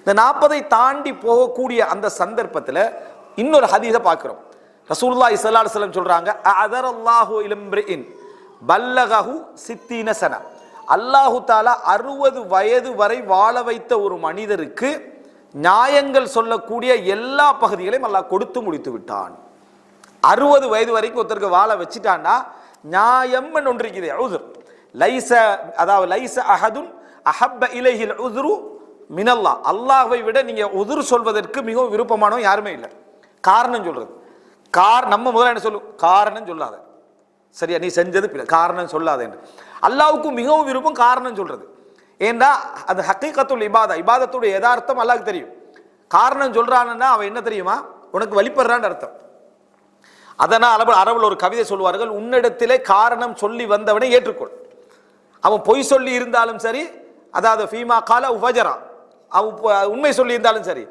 இந்த நாற்பதை தாண்டி போகக்கூடிய அந்த சந்தர்ப்பத்தில் இன்னொரு ஹதீஸை பார்க்குறோம். ரசூல்லா இஸ்லா அலைஹி சொல்கிறாங்க அதர் அல்லாஹு இலம்ரிஇன் பல்லகஹு சித்தீன சன. அல்லாஹு தாலா அறுபது வயது வரை வாழ வைத்த ஒரு மனிதருக்கு நியாயங்கள் சொல்லக்கூடிய எல்லா பகுதிகளையும் அல்லாஹ் கொடுத்து முடித்து விட்டான். அறுபது வயது வரைக்கும் ஒருத்தருக்கு வாழ வச்சுட்டான்னா நியாயம்னு ஒன்று இருக்குது உதுர். லைச அதாவது லைச அஹதுன் அஹப்ப இலைஹில் உதுரு மினல்லா. அல்லாஹை விட நீங்கள் உதிர் சொல்வதற்கு மிகவும் விருப்பமானவன் யாருமே இல்லை. காரணம் சொல்கிறது கார் நம்ம முதல்ல என்ன சொல்லும் காரணம் சொல்லாத. சரியா? நீ செஞ்சது காரணம் சொல்லாத என்று. அல்லாவுக்கு மிகவும் விருப்பம் காரணம் சொல்கிறது ஏன்னா அது ஹக்கீக்கத்துள் இபாதா. இபாதத்துடைய யதார்த்தம் அல்லாவுக்கு தெரியும். காரணம் சொல்கிறான்னா அவன் என்ன தெரியுமா? உனக்கு வழிபடுறான்னு அர்த்தம். அதனால் அரபு அரபுல ஒரு கவிதை சொல்வார்கள் உன்னிடத்திலே காரணம் சொல்லி வந்தவனை ஏற்றுக்கொள். அவன் பொய் சொல்லி இருந்தாலும் சரி அதாவது ஃபீமா கால உபஜரா அவன் உண்மை சொல்லியிருந்தாலும் சரி.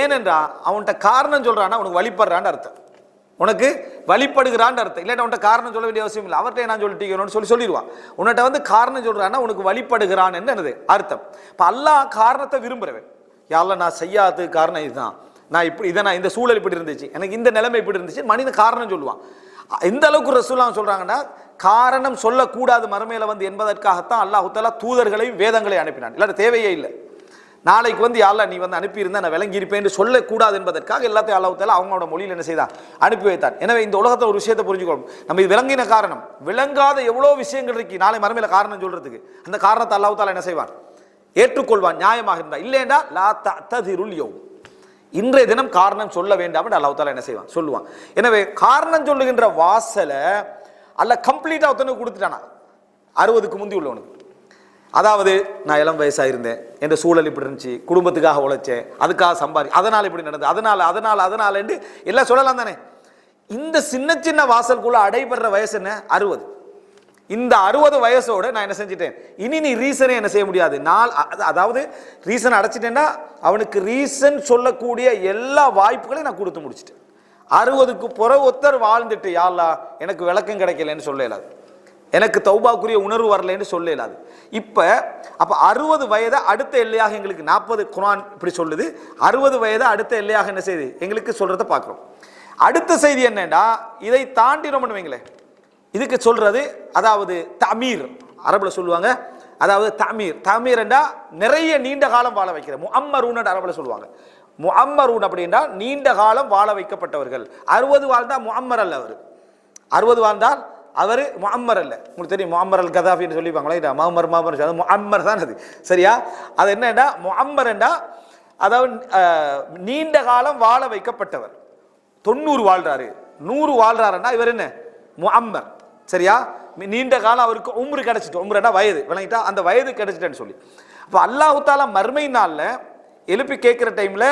ஏனென்றா அவன்கிட்ட காரணம் சொல்கிறான்னா உனக்கு வழிபடுறான்னு அர்த்தம். உனக்கு வழிபடுகிறான்னு அர்த்தம். இல்லாட்டி அவன்கிட்ட காரணம் சொல்ல வேண்டிய அவசியம் இல்லை. அவர்கிட்ட நான் சொல்லிட்டீங்கன்னு சொல்லி சொல்லிடுவான். உன்கிட்ட வந்து காரணம் சொல்கிறான்னா உனக்கு வழிபடுகிறான் என்னது அர்த்தம். இப்போ அல்லாஹ் காரணத்தை விரும்புகிறவன் யாரில் நான் செய்யாத காரணம் இதுதான். நான் இப்படி இதை நான் இந்த சூழல் இப்படி இருந்துச்சு. எனக்கு இந்த நிலைமை இப்படி இருந்துச்சு. மனிதன் காரணம் சொல்லுவான். எந்த அளவுக்கு ரசூலாம் சொல்கிறாங்கன்னா காரணம் சொல்லக்கூடாது மறுமையில் வந்து என்பதற்காகத்தான் அல்லாஹ் தூதர்களையும் வேதங்களை அனுப்பினான். இல்லாட்ட தேவையே இல்லை. நாளைக்கு வந்து யாரெல்லாம் நீ வந்து அனுப்பியிருந்தா நான் விளங்கி இருப்பேன்னு சொல்லக்கூடாது என்பதற்காக எல்லாத்தையும் அல்லாஹ் அவங்களோட மொழியில் என்ன செய்தான்? அனுப்பி வைத்தான். எனவே இந்த உலகத்தில் ஒரு விஷயத்தை புரிஞ்சுக்கணும். நம்ம இது விளங்கின காரணம். விளங்காத எவ்வளோ விஷயங்கள் இருக்கு. நாளை மறுமையில் காரணம் சொல்றதுக்கு. அந்த காரணத்தை அல்லாஹ் என்ன செய்வான்? ஏற்றுக்கொள்வான் நியாயமாக இருந்தா இல்லைண்டா லா ததிருள் யோகம் இன்றைய தினம் காரணம் சொல்ல வேண்டாம் என்று அல்லாஹ் என்ன செய்வான்? சொல்லுவான். எனவே காரணம் சொல்லுகின்ற வாசலை அல்ல கம்ப்ளீட்டாக ஒருத்தனுக்கு கொடுத்துட்டானா? அறுபதுக்கு முந்தி உள்ளவனுக்கு. அதாவது நான் இளம் வயசாக இருந்தேன் என் சூழல் இப்படி இருந்துச்சு. குடும்பத்துக்காக உழைச்சேன். அதுக்காக சம்பாதி அதனால் இப்படி நடந்தது. அதனால் அதனால் அதனால எல்லாம் சொல்லலாம் தானே? இந்த சின்ன சின்ன வாசலுக்குள்ளே அடைபடுற வயசு என்ன? அறுபது. இந்த அறுபது வயசோடு நான் என்ன செஞ்சிட்டேன்? இனி நீ ரீசனே என்ன செய்ய முடியாது. நாள் அதாவது ரீசன் அடைச்சிட்டேன்னா அவனுக்கு ரீசன் சொல்லக்கூடிய எல்லா வாய்ப்புகளையும் நான் கொடுத்து முடிச்சிட்டேன். அறுபதுக்கு புற ஒருத்தர் வாழ்ந்துட்டு யாழ்லா எனக்கு விளக்கம் கிடைக்கலன்னு சொல்ல இயலாது எனக்கு தௌபாக்குரிய உணர்வு வரலைன்னு சொல்ல இயலாது இப்போ அப்போ அறுபது வயதை அடுத்த எல்லையாக எங்களுக்கு நாற்பது குரான் இப்படி சொல்லுது. அறுபது வயதை அடுத்த எல்லையாக என்ன செய்யுது? எங்களுக்கு சொல்கிறத பார்க்குறோம். அடுத்த செய்தி என்னன்னா இதை தாண்டி ரொம்ப வைங்களேன். இதுக்கு சொல்கிறது அதாவது தமீர். அரபில் சொல்லுவாங்க அதாவது தமீர். தமீர் நிறைய நீண்ட காலம் வாழ வைக்கிற முஅம்மரூன் அரபில் சொல்லுவாங்க. முஅம்மரூன் அப்படின்னா நீண்ட காலம் வாழ வைக்கப்பட்டவர்கள். அறுபது வாழ்ந்தால் முஅம்மர் அல்ல அவர். அறுபது வாழ்ந்தால் அவர் முஅம்மர் அல்ல. உங்களுக்கு தெரியும் முஅம்மர் அல் கதாஃபின்னு சொல்லிப்பாங்களா இது முஅம்மர் முஅம்மர் அது முஅம்மர் தான் அது. சரியா? அது என்னடா முஅம்மர் அதாவது நீண்ட காலம் வாழ வைக்கப்பட்டவர். தொண்ணூறு வாழ்றாரு. நூறு வாழ்றாருன்னா இவர் என்ன? முஅம்மர். சரியா? நீண்ட காலம் அவருக்கு உம்ரு கிடச்சிட்டு உம்ருனா வயது. விளங்கிட்டா அந்த வயது கிடைச்சிட்டேன்னு சொல்லி. அப்போ அல்லாஹு மர்மை நாளில் எழுப்பி கேட்குற டைமில்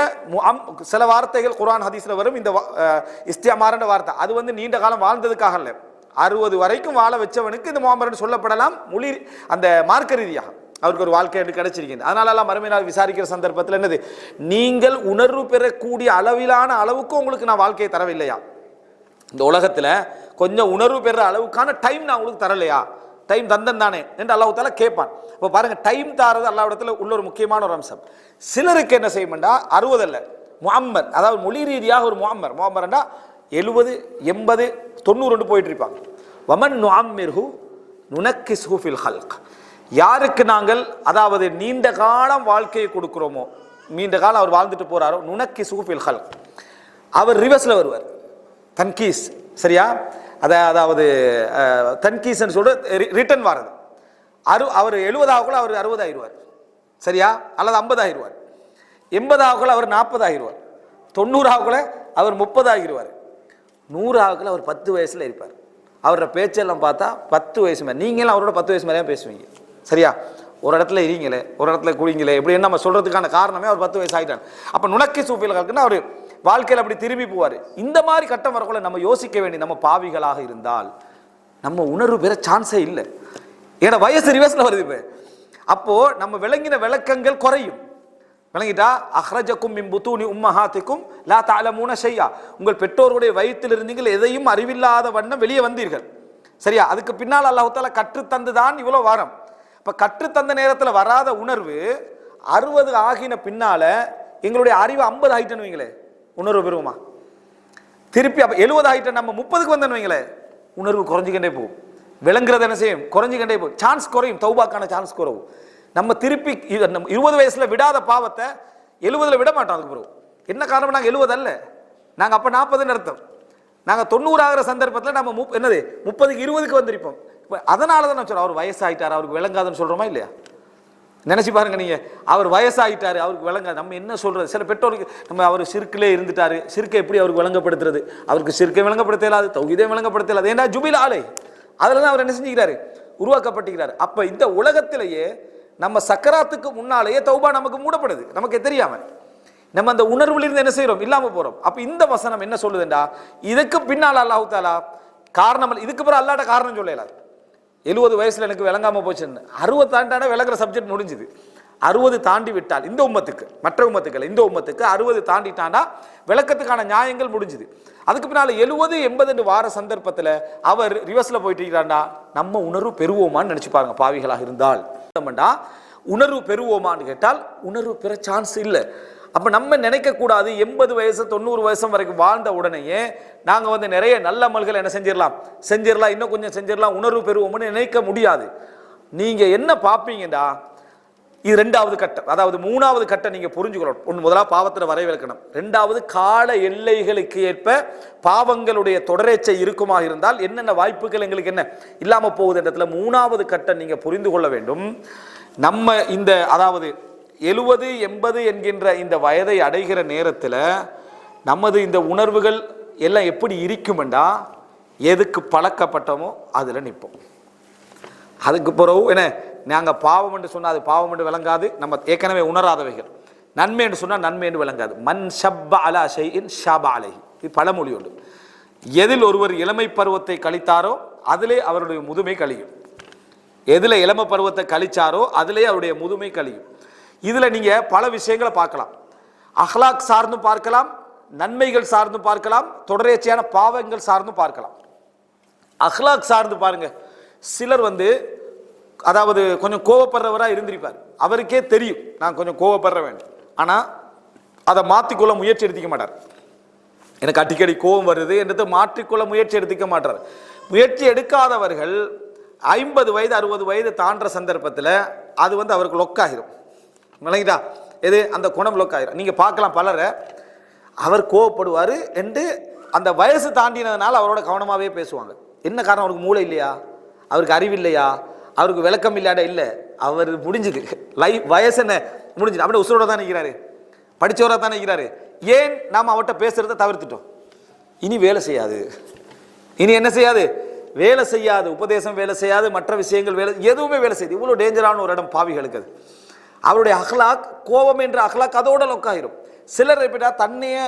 சில வார்த்தைகள் குரான் ஹதீஸில் வரும். இந்த இஸ்தியா அஹ், இஸ்தியமாரன்ற வார்த்தை. அது வந்து நீண்ட காலம் வாழ்ந்ததுக்காக இல்லை அறுபது வரைக்கும் வாழ வச்சவனுக்கு இந்த மாமரன் சொல்லப்படலாம். மொழி அந்த மார்க்க ரீதியாக. அவருக்கு ஒரு வாழ்க்கை எனக்கு கிடைச்சிருக்கிறது அதனாலலாம் எல்லாம் மறுமை நாள் விசாரிக்கிற சந்தர்ப்பத்தில் என்னது? நீங்கள் உணர்வு பெறக்கூடிய அளவிலான அளவுக்கு உங்களுக்கு நான் வாழ்க்கையை தரவில்லையா? இந்த உலகத்தில் கொஞ்சம் உணர்வு பெற அளவுக்கான டைம் நான் உங்களுக்கு தரலையா? டைம் தந்தன் தானே என்று அல்லாஹ் கேட்பான். இப்போ பாருங்கள் டைம் தாரது அல்லாவிடத்தில் இடத்துல உள்ள ஒரு முக்கியமான ஒரு அம்சம். சிலருக்கு என்ன செய்யமெண்டா? அறுபது அல்ல. முஅம்மர் அதாவது மொழி ரீதியாக ஒரு முகம்மர் முஅம்மர்னா எழுபது எண்பது தொண்ணூறு போயிட்டு இருப்பாங்க வமன் நுஅம்மிர்ஹு நுனக்கி சூஃபில் ஹல்க். யாருக்கு நாங்கள் அதாவது நீண்ட காலம் வாழ்க்கையை கொடுக்குறோமோ நீண்ட காலம் அவர் வாழ்ந்துட்டு போகிறாரோ நுனக்கி சூஃபில் ஹல்க். அவர் ரிவர்ஸில் வருவார். தன்கீஸ் சரியா? அதை அதாவது தன்கீஸ்ன்னு சொல்லிட்டு ரிட்டர்ன் வாரது. அறு அவர் எழுபதாகக்குள்ள அவர் அறுபதாயிருவார் சரியா? அல்லது ஐம்பதாயிருவார் எண்பதாகக்குள்ள அவர் நாற்பதாயிருவார் தொண்ணூறாகக்குள்ள அவர் முப்பதாகிருவார் நூறு ஆகக்குள்ள அவர் பத்து வயசில் இருப்பார். அவரோட பேச்செல்லாம் பார்த்தா பத்து வயசு மேலே. நீங்களும் அவரோட பத்து வயசு மேலே பேசுவீங்க. சரியா? ஒரு இடத்துல இருங்களே ஒரு இடத்துல குடிங்களே இப்படின்னு நம்ம சொல்கிறதுக்கான காரணமே அவர் பத்து வயசு ஆகிட்டார் அப்போ நுணக்கி சூப்பியில் இருக்குன்னா அவர் வாழ்க்கையில் அப்படி திரும்பி போவார். இந்த மாதிரி கட்டம் வரக்குள்ள நம்ம யோசிக்க வேண்டிய நம்ம பாவிகளாக இருந்தால் நம்ம உணர்வு பெற சான்ஸே இல்லை. ஏன்னா வயசு ரிவர்ஸில் வருது இப்போ. அப்போது நம்ம விளங்கின விளக்கங்கள் குறையும். விளங்கிட்டா அஹ்ரஜக்கும் மின் உம்மஹாத்திக்கும் லா தாலமூன ஷையா. உங்கள் பெற்றோருடைய வயிற்றில் இருந்தீங்கள் எதையும் அறிவில்லாத வண்ணம் வெளியே வந்தீர்கள். சரியா? அதுக்கு பின்னால் அல்லாஹால கற்றுத்தந்து தான் இவ்வளோ வாரம். இப்போ கற்றுத்தந்த நேரத்தில் வராத உணர்வு அறுபது ஆகின பின்னால எங்களுடைய அறிவு ஐம்பது ஆகிட்டேன்னு வைங்களே உணர்வு பெறுவோமா? திருப்பி அப்போ எழுபது ஆகிட்ட நம்ம முப்பதுக்கு வந்தேன்னு வைங்களேன் உணர்வு குறைஞ்சிக்கிட்டே போகும். விளங்குறது என்ன செய்யும்? குறைஞ்சிக்கிட்டே போகும். சான்ஸ் குறையும். தௌபாக்கான சான்ஸ் குறவும். நம்ம திருப்பி நம்ம இருபது வயசுல விடாத பாவத்தை எழுபதுல விட மாட்டோம் அதுக்கு பிறகு. என்ன காரணம் நாங்கள் எழுபது அல்ல. நாங்கள் அப்போ நாற்பதுன்னு அர்த்தம். நாங்கள் தொண்ணூறு ஆகிற சந்தர்ப்பத்தில் நம்ம முப் என்னது முப்பதுக்கு இருபதுக்கு வந்திருப்போம். இப்போ அதனால தான் நான் சொல்கிறேன் அவர் வயசாகிட்டார் அவருக்கு விளங்காதுன்னு சொல்கிறோமா இல்லையா? நினச்சி பாருங்க நீங்கள் அவர் வயசாகிட்டார் அவருக்கு விளங்காது. நம்ம என்ன சொல்கிறது சில பெற்றோருக்கு நம்ம அவர் சிறுக்கிலே இருந்துட்டாரு. சிறுக்கை எப்படி அவருக்கு விளங்கப்படுத்துறது? அவருக்கு சிறுக்கை விளங்கப்படுத்த இயலாது தௌஹீதை விளங்கப்படுத்த இயலாது ஏன்னா ஜுபில் ஆலை. அதில் தான் அவர் என்ன செஞ்சுக்கிறாரு? உருவாக்கப்பட்டுக்கிறாரு அப்போ இந்த உலகத்திலேயே நம்ம சக்கராத்துக்கு முன்னாலேயே தௌபா நமக்கு மூடப்படுது. நமக்கு தெரியாமல் நம்ம அந்த உணர்வுலேருந்து என்ன செய்கிறோம் இல்லாமல் போகிறோம் அப்போ இந்த வசனம் என்ன சொல்லுதுண்டா? இதுக்கு பின்னால் அல்லாஹ் தாலா காரணம் இதுக்கு பிறகு அல்லாட்ட காரணம் சொல்லலாது எழுபது வயசில் எனக்கு விளங்காமல் போச்சுன்னு. அறுபது தாண்டான விளங்குற சப்ஜெக்ட் முடிஞ்சுது. அறுபது தாண்டி விட்டால் இந்த உம்மத்துக்கு மற்ற உம்மத்துக்கள் இந்த உம்மத்துக்கு அறுபது தாண்டிட்டாண்டா விளக்கத்துக்கான நியாயங்கள் முடிஞ்சுது. அதுக்கு பின்னால் எழுபது எண்பது வார சந்தர்ப்பத்தில் அவர் ரிவர்ஸில் போயிட்டு இருக்கிறாண்டா நம்ம உணர்வு பெறுவோமான்னு நினச்சி பாருங்க பாவிகளாக இருந்தால். நம்மண்டா உணர்வு பெறுவோமான்னு கேட்டால் உணர்வு பெற சான்ஸ் இல்லை. அப்போ நம்ம நினைக்கக்கூடாது எண்பது வயசு தொண்ணூறு வயசு வரைக்கும் வாழ்ந்த உடனேயே நாங்கள் வந்து நிறைய நல்ல அமல்கள் என்ன செஞ்சிடலாம்? செஞ்சிடலாம் இன்னும் கொஞ்சம் செஞ்சிடலாம் உணர்வு பெறுவோம்னு நினைக்க முடியாது. நீங்கள் என்ன பார்ப்பீங்கடா இது ரெண்டாவது கட்டம். அதாவது மூணாவது கட்டம் நீங்க புரிஞ்சுக்கணும். ஒன்று முதலாக பாவத்தில் வரைவிலக்கணும். ரெண்டாவது கால எல்லைகளுக்கு ஏற்ப பாவங்களுடைய தொடரேச்சை இருக்குமா இருந்தால் என்னென்ன வாய்ப்புகள் எங்களுக்கு என்ன? இல்லாமல் போகுது இடத்துல மூணாவது கட்டம் நீங்க புரிந்து கொள்ள வேண்டும். நம்ம இந்த அதாவது எழுபது எண்பது என்கின்ற இந்த வயதை அடைகிற நேரத்தில் நமது இந்த உணர்வுகள் எல்லாம் எப்படி இருக்குமெண்டா எதுக்கு பழக்கப்பட்டோமோ அதில் நிற்போம் அதுக்கு பிறகு என்ன? நாங்கள் பாவம் என்று சொன்னால் அது பாவம் என்று விளங்காது. நம்ம ஏற்கனவே உணராதவைகள். நன்மை என்று சொன்னால் நன்மை என்று விளங்காது. மண் ஷப்ப அலா ஷெயின் ஷாபா அலஹி. இது பழமொழி உண்டு. எதில் ஒருவர் இளமை பருவத்தை கழித்தாரோ அதிலே அவருடைய முதுமை கழியும். எதில் இளமை பருவத்தை கழிச்சாரோ அதிலே அவருடைய முதுமை கழியும். இதில் நீங்கள் பல விஷயங்களை பார்க்கலாம். அஹ்லாக் சார்ந்தும் பார்க்கலாம் நன்மைகள் சார்ந்தும் பார்க்கலாம் தொடர்ச்சியான பாவங்கள் சார்ந்தும் பார்க்கலாம். அஹ்லாக் சார்ந்து பாருங்கள் சிலர் வந்து அதாவது கொஞ்சம் கோவப்படுறவராக இருந்திருப்பார். அவருக்கே தெரியும். நான் கொஞ்சம் கோவப்படுறவேன். ஆனால் அதை மாற்றிக்கொள்ள முயற்சி எடுத்துக்க மாட்டார். எனக்கு அடிக்கடி கோபம் வருது என்றதை மாற்றிக்கொள்ள முயற்சி எடுத்துக்க மாட்டார். முயற்சி எடுக்காதவர்கள் ஐம்பது வயது அறுபது வயது தாண்டுற சந்தர்ப்பத்தில் அது வந்து அவருக்கு லொக்காகிரும் விளங்கிட்டா? எது? அந்த குணம் லொக்காகிடும் நீங்கள் பார்க்கலாம் பலரை. அவர் கோவப்படுவார் என்று அந்த வயசு தாண்டினதுனால அவரோட கவனமாகவே பேசுவாங்க. என்ன காரணம்? அவருக்கு மூளை இல்லையா? அவருக்கு அறிவு இல்லையா? அவருக்கு விளக்கம் இல்லாட இல்லை. அவர் முடிஞ்சுது. லை வயசு என்ன? முடிஞ்சுது. அப்படியே உசுரோட தான் நிற்கிறாரு படிச்சவராக தான் இருக்கிறாரு ஏன் நாம் அவர்கிட்ட பேசுறதை தவிர்த்துட்டோம்? இனி வேலை செய்யாது. இனி என்ன செய்யாது? வேலை செய்யாது. உபதேசம் வேலை செய்யாது. மற்ற விஷயங்கள் வேலை எதுவுமே வேலை செய்யுது. இவ்வளோ டேஞ்சரான ஒரு இடம் பாவிகளுக்கு அது. அவருடைய அஹ்லாக் கோபம் என்ற அஹ்லாக் அதோட லொக்காயிரும் சிலர் எப்படின்னா தன்னையே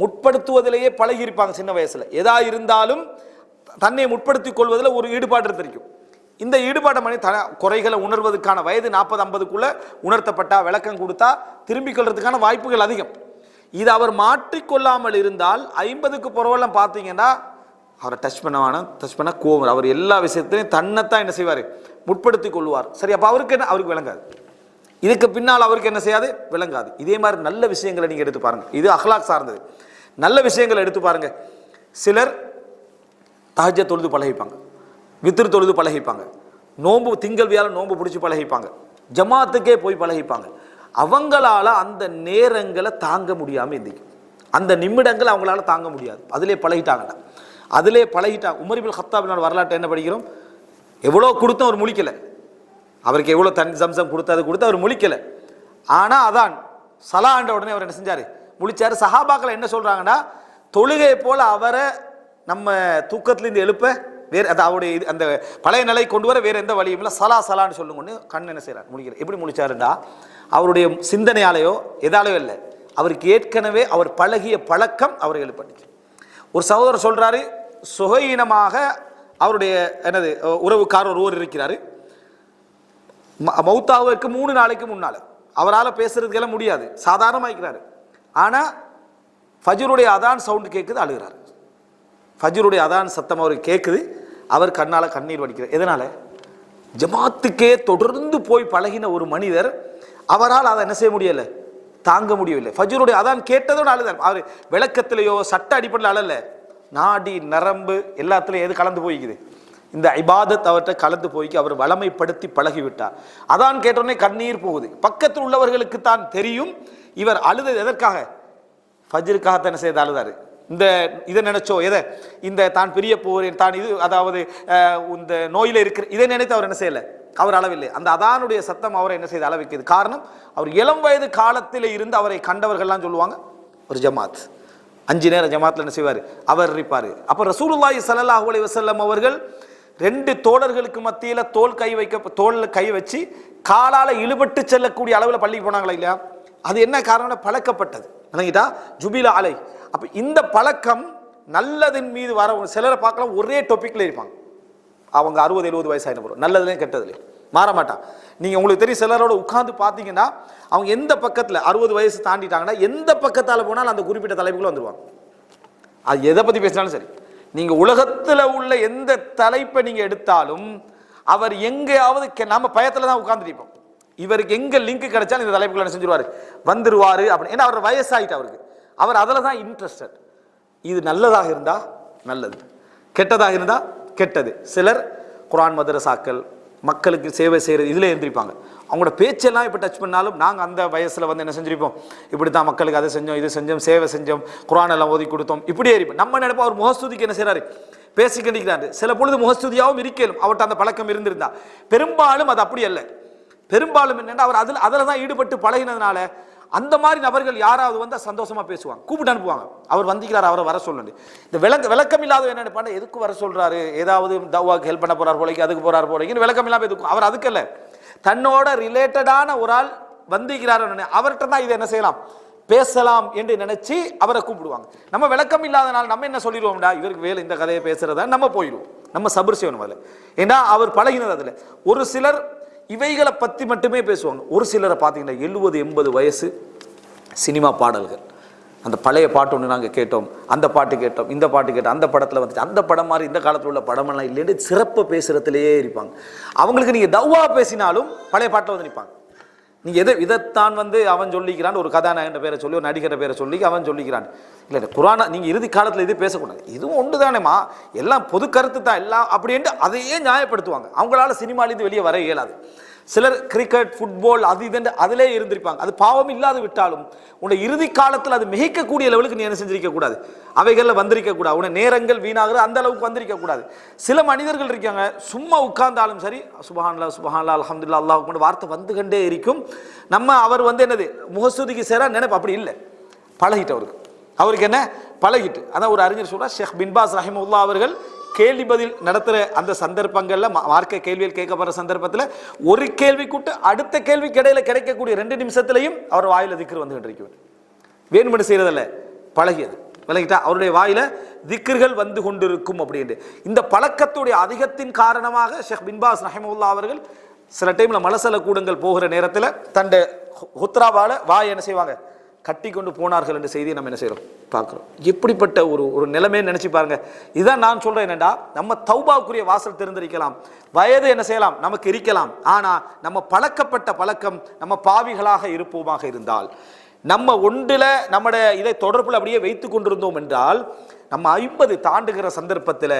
முற்படுத்துவதிலேயே பழகி இருப்பாங்க சின்ன வயசில். எதா இருந்தாலும் தன்னை முற்படுத்திக் கொள்வதில் ஒரு ஈடுபாடு இருந்திருக்கும். இந்த ஈடுபாடு பண்ணி த குறைகளை உணர்வதற்கான வயது நாற்பது ஐம்பதுக்குள்ளே உணர்த்தப்பட்டா விளக்கம் கொடுத்தா திரும்பிக் கொள்றதுக்கான வாய்ப்புகள் அதிகம். இது அவர் மாற்றிக்கொள்ளாமல் இருந்தால் ஐம்பதுக்கு புறவெல்லாம் பார்த்தீங்கன்னா அவரை டச் பண்ண வேணாம் டச் பண்ண கோவம் அவர் எல்லா விஷயத்திலையும் தன்னைத்தான் என்ன செய்வார்? முற்படுத்திக் கொள்வார். சரி அப்போ அவருக்கு என்ன? அவருக்கு விளங்காது. இதுக்கு பின்னால் அவருக்கு என்ன செய்யாது? விளங்காது. இதே மாதிரி நல்ல விஷயங்களை நீங்கள் எடுத்து பாருங்கள் இது அஹ்லாக் சார்ந்தது. நல்ல விஷயங்களை எடுத்து பாருங்கள் சிலர் தகஜ தொழுது பழகிப்பாங்க. வித்திரு தொழுது பழகிப்பாங்க. நோன்பு திங்கள் வியாழன் நோன்பு பிடிச்சி பழகிப்பாங்க. ஜமாத்துக்கே போய் பழகிப்பாங்க. அவங்களால அந்த நேரங்களை தாங்க முடியாமல் எந்திக்கும் அந்த நிமிடங்களை அவங்களால தாங்க முடியாது. அதிலே பழகிட்டாங்கன்னா அதிலே பழகிட்டாங்க உமரிபில் ஹத்தாபினோட வரலாற்றை என்ன படிக்கிறோம்? எவ்வளோ கொடுத்தோம் அவர் முழிக்கலை. அவருக்கு எவ்வளோ தன் சம்சம் கொடுத்தது கொடுத்து அவர் முழிக்கலை. ஆனால் அதான் சலாண்ட உடனே அவர் என்ன செஞ்சார்? முழிச்சார். சஹாபாக்கள் என்ன சொல்கிறாங்கன்னா தொழுகை போல் அவரை நம்ம தூக்கத்துலேருந்து எழுப்ப வேறு அது அவருடைய இது- அந்த பழைய நிலை கொண்டு வர வேறு எந்த வழியும் இல்லை. சலா சலான்னு சொல்லுங்கன்னு கண் என்ன செய்கிறார் முடிக்கிறார் எப்படி முடிச்சாருண்டா அவருடைய சிந்தனையாலேயோ எதாலேயோ இல்லை. அவருக்கு ஏற்கனவே அவர் பழகிய பழக்கம் அவரை எழுப்பட்டுச்சு. ஒரு சகோதரர் சொல்கிறாரு சுகையினமாக அவருடைய என்னது உறவுக்காரர் ஒருவர் இருக்கிறார். ம- மௌத்தாவுக்கு மூணு நாளைக்கு முன்னால். அவரால் பேசுறதுக்கெல்லாம் முடியாது. சாதாரணமாக இருக்கிறாரு. ஆனால் ஃபஜ்ருடைய அதான் சவுண்டு கேட்குது அழுகிறாரு. ஃபஜ்ருடைய அதான் சத்தம் அவருக்கு கேட்குது அவர் கண்ணால் கண்ணீர் வடிக்கிறார் எதனால்? ஜமாத்துக்கே தொடர்ந்து போய் பழகின ஒரு மனிதர் அவரால் அதை என்ன செய்ய முடியலை? தாங்க முடியவில்லை. ஃபஜ்ருடைய அதான் கேட்டதோட அழுதார் அவர் விளக்கத்திலேயோ சட்ட அடிப்படையில் அழல. நாடி நரம்பு எல்லாத்துலேயும் எது கலந்து போய்க்குது? இந்த ஐபாதத் அவர்கிட்ட கலந்து போய்க்கு அவர் வளமைப்படுத்தி பழகிவிட்டார். அதான் கேட்டோடனே கண்ணீர் போகுது. பக்கத்தில் உள்ளவர்களுக்கு தான் தெரியும். இவர் அழுதது எதற்காக? ஃபஜ்ருக்காக என்ன செய்து அழுதாரு. இந்த இதை நினைச்சோ எதை? இந்த தான் பிரிய போகிறேன் தான் இது அதாவது இந்த நோயில் இருக்கிற இதை நினைத்து அவர் என்ன செய்யலை? அவர் அளவில்லை. அந்த அதானுடைய சத்தம் அவரை என்ன செய்து அளவிக்குது காரணம் அவர் இளம் வயது காலத்தில் இருந்து அவரை கண்டவர்கள்லாம் சொல்லுவாங்க ஒரு ஜமாத். அஞ்சு நேரம் ஜமாத்ல என்ன செய்வார்? அவர் இருப்பார் அப்போ ரசூலுல்லாஹி ஸல்லல்லாஹு அலி வசல்லம் அவர்கள் ரெண்டு தோழர்களுக்கு மத்தியில் தோல் கை வைக்க தோலில் கை வச்சு காலால் இழுபட்டு செல்லக்கூடிய அளவில் பள்ளிக்கு போனாங்களா இல்லையா? அது என்ன காரணம்னா பழக்கப்பட்டது. விளங்கிட்டா? ஜுபிலா அலை. அப்போ இந்த பழக்கம் நல்லதின் மீது வர சிலரை பார்க்கலாம் ஒரே டொப்பிக்கில் இருப்பாங்க. அவங்க அறுபது எழுபது வயசு ஆயின போகிறோம் நல்லதுலேயும் கெட்டதுலேயும். மாற மாட்டான். நீங்கள் உங்களுக்கு தெரியும் சிலரோட உட்காந்து பார்த்தீங்கன்னா அவங்க எந்த பக்கத்தில் அறுபது வயசு தாண்டிட்டாங்கன்னா எந்த பக்கத்தால் போனாலும் அந்த குறிப்பிட்ட தலைப்புக்குள்ள வந்துடுவாங்க அது எதை பற்றி பேசினாலும் சரி. நீங்கள் உலகத்தில் உள்ள எந்த தலைப்பை நீங்கள் எடுத்தாலும் அவர் எங்கேயாவது நம்ம பயத்தில் தான் உட்காந்துருப்போம் இவருக்கு எங்க லிங்க் கிடைச்சாலும் இந்த தலைப்புக்குள்ள என்ன செஞ்சிருவாரு? வந்துருவாரு அப்படின்னு. ஏன்னா அவர் வயசாயிட்டு அவருக்கு. அவர் அதில் தான் இன்ட்ரெஸ்டட் இது நல்லதாக இருந்தால் நல்லது. கெட்டதாக இருந்தால் கெட்டது. சிலர் குரான் மதரசாக்கள் மக்களுக்கு சேவை செய்கிறது இதில் எழுந்திரிப்பாங்க அவங்களோட பேச்செல்லாம் இப்போ டச் பண்ணாலும் நாங்கள் அந்த வயசில் வந்து என்ன செஞ்சிருப்போம்? இப்படி தான் மக்களுக்கு அதை செஞ்சோம் இது செஞ்சோம் சேவை செஞ்சோம் குரான் எல்லாம் ஓதி கொடுத்தோம். இப்படியே இருப்போம். நம்ம நினைப்போம் அவர் முகஸ்துதிக்கு என்ன செய்கிறாரு பேசி சில பொழுது முகஸ்துதியாகவும் இருக்கலும் அவர்கிட்ட அந்த பழக்கம் இருந்திருந்தா. பெரும்பாலும் அது அப்படி அல்ல. பெரும்பாலும் என்னென்னா அவர் அதில் அதில் தான் ஈடுபட்டு பழகினதுனால அந்த மாதிரி நபர்கள் யாராவது வந்து சந்தோஷமாக பேசுவாங்க. கூப்பிட்டு அனுப்புவாங்க. அவர் வந்திக்கிறார் அவரை வர சொல்லுங்க இந்த விளக்க விளக்கம் இல்லாத என்ன பண்ண எதுக்கு வர சொல்கிறாரு ஏதாவது தவாக்கு ஹெல்ப் பண்ண போகிறார் போலைக்கு அதுக்கு போகிறார் போலைக்கு விளக்கம் இல்லாமல் எதுக்கும் அவர் அதுக்கல்ல தன்னோட ரிலேட்டடான ஒரு ஆள் வந்திக்கிறார் அவர்கிட்ட தான் இதை என்ன செய்யலாம்? பேசலாம் என்று நினச்சி அவரை கூப்பிடுவாங்க. நம்ம விளக்கம் இல்லாதனால் நம்ம என்ன சொல்லிடுவோம்டா? இவருக்கு வேலை இந்த கதையை பேசுகிறதா நம்ம போயிடுவோம். நம்ம சபர் செய்யணும் அதில் ஏன்னா அவர் பழகினது அதில். ஒரு சிலர் இவைகளை பற்றி மட்டுமே பேசுவாங்க. ஒரு சிலரை பார்த்தீங்கன்னா எழுபது எண்பது வயசு சினிமா பாடல்கள். அந்த பழைய பாட்டு ஒன்று நாங்கள் கேட்டோம். அந்த பாட்டு கேட்டோம். இந்த பாட்டு கேட்டோம். அந்த படத்தில் வந்துச்சு. அந்த படம் மாதிரி இந்த காலத்தில் உள்ள படமெல்லாம் இல்லைன்னு சிறப்பு பேசுகிறதுலையே இருப்பாங்க. அவங்களுக்கு நீங்கள் தவ்வா பேசினாலும் பழைய பாட்டில் வந்து நிற்பாங்க நீங்கள் எதை இதைத்தான் வந்து அவன் சொல்லிக்கிறான்? ஒரு கதாநாயகன் பேரை சொல்லி ஒரு நடிகர் பேரை சொல்லி அவன் சொல்லிக்கிறான். இல்லை இல்லை குரானா நீங்கள் இறுதி காலத்தில் இது பேசக்கூடாது. இதுவும் ஒன்று தானேம்மா எல்லாம் பொது கருத்து தான் எல்லாம் அப்படின்ட்டு அதையே நியாயப்படுத்துவாங்க. அவங்களால சினிமாலேருந்து வெளியே வர இயலாது. சிலர் கிரிக்கெட் ஃபுட்பால் அது இதுன்னு அதிலே இருந்திருப்பாங்க. அது பாவம் இல்லாது விட்டாலும் உன்னை இறுதி காலத்தில் அது மிகைக்கக்கூடிய லெவலுக்கு நீ என்ன செஞ்சிருக்க கூடாது. அவைகளில் வந்திருக்க கூடாது. உன்னை நேரங்கள் வீணாகிற அந்த அளவுக்கு வந்திருக்க கூடாது. சில மனிதர்கள் இருக்காங்க சும்மா உட்கார்ந்தாலும் சரி சுபஹான்லா சுபஹான்லா அலமதுல்லா அல்லாஹ் கொண்டு வார்த்தை வந்துகண்டே இருக்கும். நம்ம அவர் வந்து என்னது முகசூதிக்கு சேர நினைப்பு அப்படி இல்லை. பழகிட்டு அவருக்கு அவருக்கு என்ன? பழகிட்டு. அதான் ஒரு அறிஞர் சொல்கிறார் ஷேக் பின்பாஸ் ரஹிமுல்லா அவர்கள் கேள்வி பதில் நடத்துகிற அந்த சந்தர்ப்பங்களில் மார்க்க கேள்வியில் கேட்கப்படுற சந்தர்ப்பத்துல ஒரு கேள்வி கூட்டு அடுத்த கேள்விக்கு இடையில கிடைக்கக்கூடிய ரெண்டு நிமிஷத்துலையும் அவர் வாயில திக்கர் வந்து இருக்கிறார் வேணுமென்று செய்யறதில்ல பழகியது. விளங்கிட்டா அவருடைய வாயில திக்கர்கள் வந்து கொண்டிருக்கும் அப்படின்னு இந்த பழக்கத்துடைய அதிகத்தின் காரணமாக ஷேக் பின்பாஸ் ரஹிமுல்லா அவர்கள் சில டைம்ல மலசல கூடங்கள் போகிற நேரத்தில் தண்டை ஹுத்ராவால் வாய் என்ன செய்வாங்க? கட்டி கொண்டு போனார்கள் என்ற செய்தியை நம்ம என்ன செய்கிறோம் பார்க்குறோம். எப்படிப்பட்ட ஒரு ஒரு நிலைமையை நினச்சி பாருங்க. இதான் நான் சொல்கிறேன் என்னடா நம்ம தௌபாவுக்குரிய வாசல் தெரிந்திருக்கலாம் வயது என்ன செய்யலாம்? நமக்கு இருக்கலாம். ஆனால் நம்ம பழக்கப்பட்ட பழக்கம் நம்ம பாவிகளாக இருப்போமாக இருந்தால் நம்ம ஒன்றில் நம்முடைய இதை தொடர்பில் அப்படியே வைத்து கொண்டிருந்தோம் என்றால் நம்ம ஐம்பது தாண்டுகிற சந்தர்ப்பத்தில்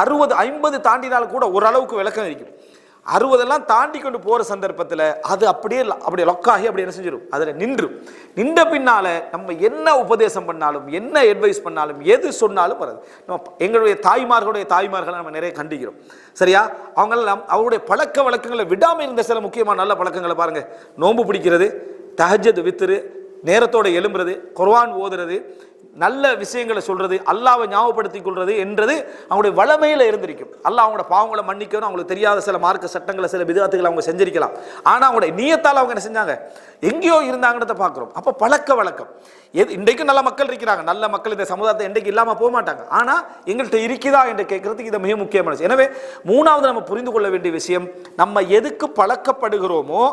அறுபது ஐம்பது தாண்டினால் கூட ஓரளவுக்கு விளக்கம் இருக்கும் அறுபதெல்லாம் தாண்டி கொண்டு போகிற சந்தர்ப்பத்தில் அது அப்படியே அப்படியே லொக்காகி அப்படி என்ன செஞ்சிடும் அதில் நின்றும். நின்ற பின்னால் நம்ம என்ன உபதேசம் பண்ணாலும் என்ன அட்வைஸ் பண்ணாலும் எது சொன்னாலும் வராது. நம்ம எங்களுடைய தாய்மார்களுடைய தாய்மார்களை நம்ம நிறைய கண்டிக்கிறோம். சரியா? அவங்களெல்லாம் அவருடைய பழக்க வழக்கங்களை விடாமல் இருந்த சில முக்கியமான நல்ல பழக்கங்களை பாருங்கள் நோன்பு பிடிக்கிறது தஹஜத் வித்துரு நேரத்தோடு எழும்புறது குர்வான் ஓதுறது நல்ல விஷயங்களை சொல்கிறது அல்லாவை ஞாபகப்படுத்திக் கொள்வது என்றது அவங்களுடைய வளமையில் இருந்திருக்கும். அல்லா அவங்களோட பாவங்களை மன்னிக்கணும் அவங்களுக்கு தெரியாத சில மார்க்க சட்டங்களை சில விதத்துகளை அவங்க செஞ்சிருக்கலாம். ஆனால் அவங்களுடைய நியத்தால் அவங்க என்ன செஞ்சாங்க? எங்கேயோ இருந்தாங்கன்றத பார்க்குறோம். அப்போ பழக்க வழக்கம். எது இன்றைக்கும் நல்ல மக்கள் இருக்கிறாங்க. நல்ல மக்கள் இந்த சமுதாயத்தை இன்றைக்கு இல்லாமல் போக மாட்டாங்க. ஆனால் எங்கள்கிட்ட இருக்குதா என்று கேட்குறதுக்கு இது மிக முக்கியமானது எனவே மூணாவது நம்ம புரிந்து கொள்ள வேண்டிய விஷயம் நம்ம எதுக்கு பழக்கப்படுகிறோமோ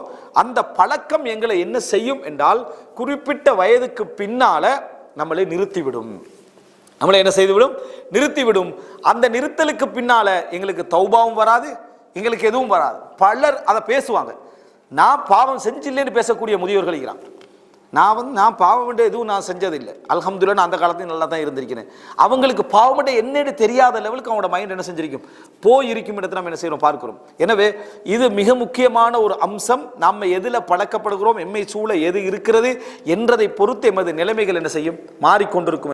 அந்த பழக்கம் எங்களை என்ன செய்யும் என்றால் குறிப்பிட்ட வயதுக்கு பின்னால் நம்மளை நிறுத்திவிடும். நம்மளை என்ன செய்துவிடும்? நிறுத்திவிடும். அந்த நிறுத்தலுக்கு பின்னால எங்களுக்கு தௌபாவும் வராது எங்களுக்கு எதுவும் வராது. பலர் அதை பேசுவாங்க. நான் பாவம் செஞ்சில்லைன்னு பேசக்கூடிய முதியோர்கள் இருக்கிறான் நான் வந்து நான் பாவம் எதுவும் நான் செஞ்சதில்லை. அல்ஹம்துலில்லாஹ் நான் அந்த காலத்தையும் நல்லா தான் இருந்திருக்கிறேன். அவங்களுக்கு பாவம் என்னென்னு தெரியாத லெவலுக்கு அவனோட மைண்ட் என்ன செஞ்சிருக்கும்? போய் இருக்கும் இடத்துல நம்ம என்ன செய்யறோம் பார்க்கிறோம். எனவே இது மிக முக்கியமான ஒரு அம்சம். நம்ம எதில் பழக்கப்படுகிறோம்? எம்மை சூழ எது இருக்கிறது? என்றதை பொறுத்து எமது நிலைமைகள் என்ன செய்யும்? மாறிக்கொண்டிருக்கும்